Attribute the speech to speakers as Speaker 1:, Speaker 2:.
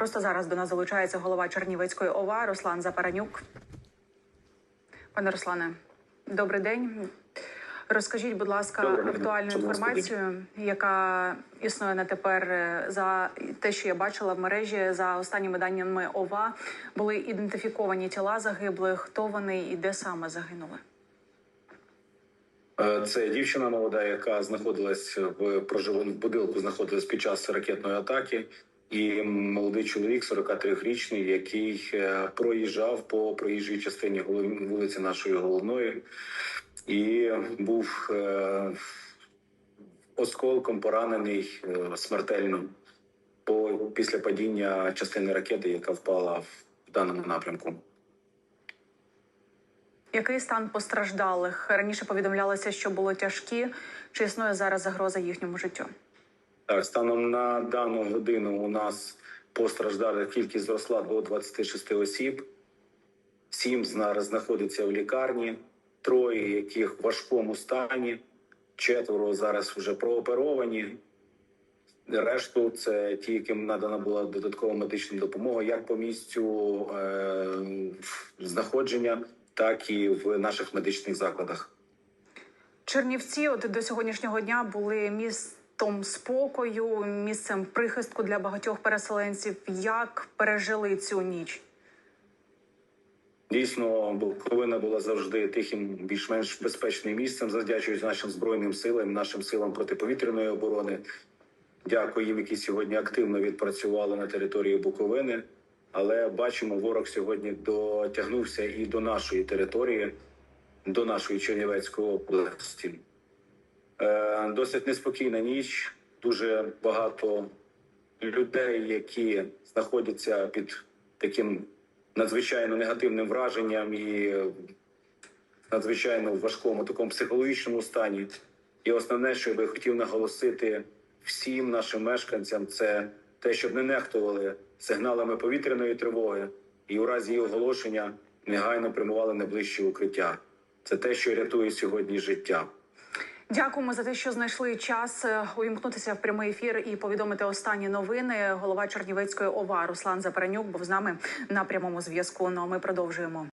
Speaker 1: Просто зараз до нас залучається голова Чернівецької ОВА Руслан Запаранюк. Пане Руслане, добрий день. Розкажіть, будь ласка, актуальну інформацію, яка існує на тепер за те, що я бачила в мережі за останніми даними ОВА, були ідентифіковані тіла загиблих. Хто вони і де саме загинули?
Speaker 2: Е, Це дівчина молода, яка знаходилась в проживаному будинку, знаходилась під час ракетної атаки, і молодий чоловік, 43-річний, який е, проїжджав по проїжджій частині вулиці нашої головної, і був е, осколком поранений е, смертельно по після падіння частини ракети, яка впала в даному напрямку.
Speaker 1: Який стан постраждалих? Раніше повідомлялося, що було тяжкі. Чи існує зараз загроза їхньому життю?
Speaker 2: Станом на дану годину у нас постраждалих кількість зросла до 26 осіб. Сім зараз знаходиться в лікарні, троє яких в важкому стані, четверо зараз вже прооперовані. Решту це ті, яким надана була додаткова медична допомога, як по місцю е- знаходження, так і в наших медичних закладах.
Speaker 1: Чернівці, от до сьогоднішнього дня були містом спокою, місцем прихистку для багатьох переселенців. Як пережили цю ніч?
Speaker 2: Дійсно, Буковина була завжди тихим, більш-менш безпечним місцем, завдячуючи нашим збройним силам, нашим силам протиповітряної оборони. Дякую їм, які сьогодні активно відпрацювали на території Буковини. Але бачимо, ворог сьогодні дотягнувся і до нашої території, до нашої Чернівецької області. Е, досить неспокійна ніч. Дуже багато людей, які знаходяться під таким надзвичайно негативним враженням і надзвичайно важкому такому психологічному стані. І основне, що я би хотів наголосити всім нашим мешканцям, це те, щоб не нехтували сигналами повітряної тривоги, і у разі її оголошення негайно прямували на ближче укриття. Це те, що рятує сьогодні життя.
Speaker 1: Дякуємо за те, що знайшли час е, увімкнутися в прямий ефір і повідомити останні новини. Голова Чернівецької ОВА Руслан Запаранюк був з нами на прямому зв'язку. Ну а ми продовжуємо.